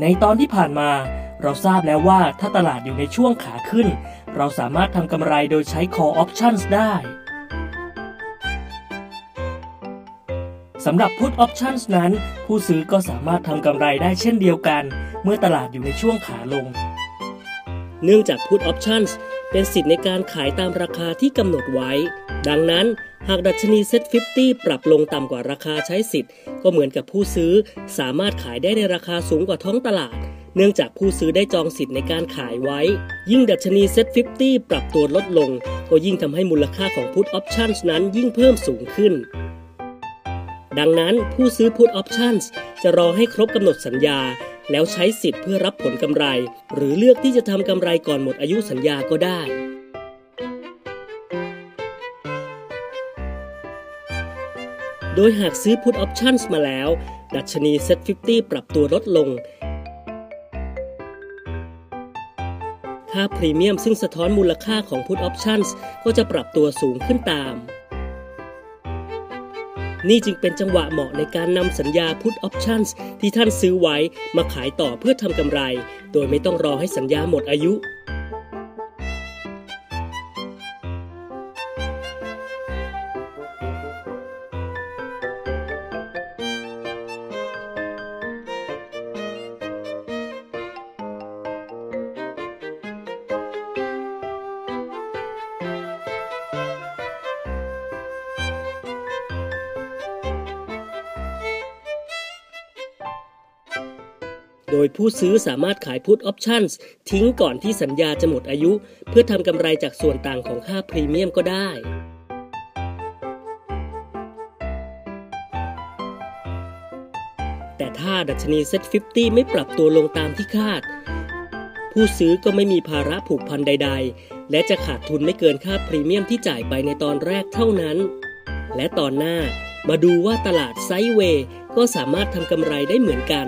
ในตอนที่ผ่านมา เราทราบแล้วว่าถ้าตลาดอยู่ในช่วงขาขึ้น เราสามารถทำกำไรโดยใช้ call options ได้สำหรับ put options นั้น ผู้ซื้อก็สามารถทำกำไรได้เช่นเดียวกัน เมื่อตลาดอยู่ในช่วงขาลง เนื่องจาก put options เป็นสิทธิ์ในการขายตามราคาที่กำหนดไว้ ดังนั้น หากดัชนี Set 50ปรับลงต่ำกว่าราคาใช้สิทธิ์ ก็เหมือนกับผู้ซื้อสามารถขายได้ในราคาสูงกว่าท้องตลาด เนื่องจากผู้ซื้อได้จองสิทธิ์ในการขายไว้ ยิ่งดัชนี Set 50ปรับตัวลดลง ก็ยิ่งทำให้มูลค่าของ Put Options นั้นยิ่งเพิ่มสูงขึ้น ดังนั้นผู้ซื้อ Put Options จะรอให้ครบกำหนดสัญญา แล้วใช้สิทธิ์เพื่อรับผลกำไร หรือเลือกที่จะทำกำไรก่อนหมดอายุสัญญาก็ได้ โดยหากซื้อ Put Options มาแล้ว ดัชนี Set 50 ปรับตัวลดลง ค่าพรีเมียมซึ่งสะท้อนมูลค่าของ Put Options ก็จะปรับตัวสูงขึ้นตาม นี่จึงเป็นจังหวะเหมาะในการนำสัญญา Put Options ที่ท่านซื้อไว้มาขายต่อเพื่อทำกำไร โดยไม่ต้องรอให้สัญญาหมดอายุ โดยผู้ซื้อสามารถขาย Put Options ทิ้งก่อนที่สัญญาจะหมดอายุ เพื่อทำกำไรจากส่วนต่างของค่าพรีเมียมก็ได้แต่ถ้าดัชนี Set 50 ไม่ปรับตัวลงตามที่คาด ผู้ซื้อก็ไม่มีภาระผูกพันใด ๆ และจะขาดทุนไม่เกินค่าพรีเมียมที่จ่ายไปในตอนแรกเท่านั้น และตอนหน้ามาดูว่าตลาดไซเวย์ก็สามารถทำกำไรได้เหมือนกัน